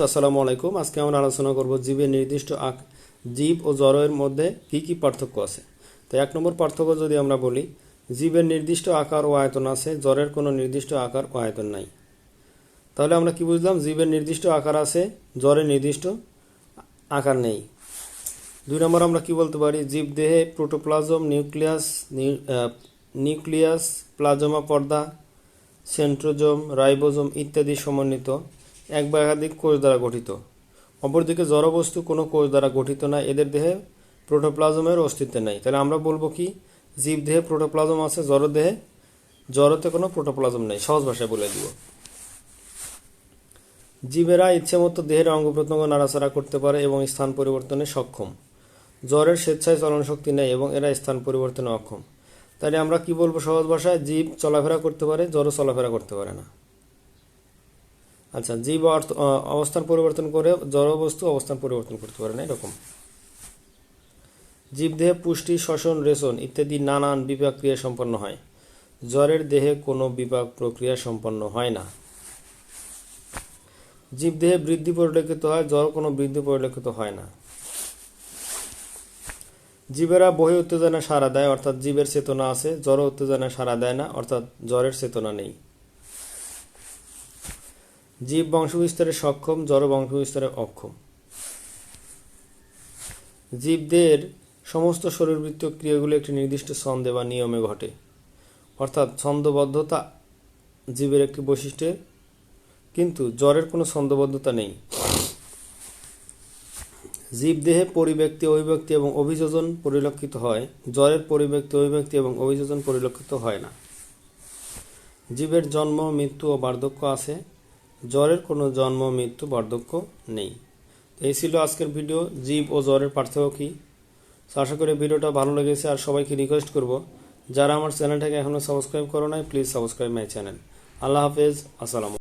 আসসালামু আলাইকুম। আজকে আমরা আলোচনা করব জীবের নির্দিষ্ট জীব ও জড়ের মধ্যে কি কি পার্থক্য আছে? তো এক নম্বর পার্থক্য যদি আমরা বলি, জীবের নির্দিষ্ট আকার ও আয়তন আছে জ্বরের কোনো নির্দিষ্ট আকার ও আয়তন নাই। তাহলে আমরা কি বুঝলাম? জীবের নির্দিষ্ট আকার আছে জ্বরের নির্দিষ্ট আকার নেই। দুই নম্বর আমরা কি বলতে পারি? জীব দেহে protoplasm, nucleus nu- nucleus, plasma পর্দা, সেন্ট্রোজোম, রাইবোজম ইত্যাদি সমন্বিত। এক বা একাধিক কোষ দ্বারা গঠিত। অপরদিকে জড়বস্তু কোনো কোষ দ্বারা গঠিত না, এদের দেহে প্রোটোপ্লাজমের অস্তিত্ব নেই। তাহলে আমরা বলব কি, জীব দেহে প্রোটোপ্লাজম আছে, জড় দেহে জড়তে কোনো প্রোটোপ্লাজম নেই, সহজ ভাষায় বলে দিব। জীবেরা ইচ্ছেমতো দেহের অঙ্গ প্রত্যঙ্গ নাড়াচাড়া করতে পারে এবং স্থান পরিবর্তনে সক্ষম। জ্বরের স্বেচ্ছায় চলন শক্তি নেই এবং এরা স্থান পরিবর্তনে অক্ষম। তাহলে আমরা কি বলব সহজ ভাষায়? জীব চলাফেরা করতে পারে জড় চলাফেরা করতে পারে না। আচ্ছা জীব অর্থ অবস্থান পরিবর্তন করে জড় বস্তু অবস্থান পরিবর্তন করতে পারে না, এরকম। জীব দেহে পুষ্টি, শ্বসন, রেশন ইত্যাদি নানান বিপাক ক্রিয়া সম্পন্ন হয়। জ্বরের দেহে কোনো বিপাক প্রক্রিয়া সম্পন্ন হয় না। জীব দেহে বৃদ্ধি পরিলক্ষিত হয়, জ্বর কোনো বৃদ্ধি পরিলক্ষিত হয় না। জীবেরা বহি উত্তেজনা সারা দেয়, অর্থাৎ জীবের চেতনা আছে জ্বর উত্তেজনা সারা দেয় না, অর্থাৎ জ্বরের চেতনা নেই। জীব বংশবিস্তারে সক্ষম, জড় বংশবিস্তারে অক্ষম। জীবদের সমস্ত শরীরবৃত্তীয় ক্রিয়াগুলো একটি নির্দিষ্ট ছন্দে বা নিয়মে ঘটে। অর্থাৎ ছন্দবদ্ধতা জীবের একটি বৈশিষ্ট্য, কিন্তু জ্বরের কোনো ছন্দবদ্ধতা নেই। জীবদেহে পরিব্যক্তি, অভিব্যক্তি এবং অভিযোজন পরিলক্ষিত হয়। জ্বরের পরিব্যক্তি, অভিব্যক্তি এবং অভিযোজন পরিলক্ষিত হয় না। জীবের জন্ম, মৃত্যু ও বার্ধক্য আছে। জ্বরের কোনো জন্ম, মৃত্যু, বার্ধক্য নেই। তো এই ছিল আজকের ভিডিও। জীব ও জ্বরের পার্থক্য কী? আশা করি ভিডিওটা ভালো লেগেছে। আর সবাইকে রিকোয়েস্ট করব, যারা আমার চ্যানেলটাকে এখনও সাবস্ক্রাইব করো নাই, প্লিজ সাবস্ক্রাইব মাই চ্যানেল। আল্লাহ হাফেজ। আসসালাম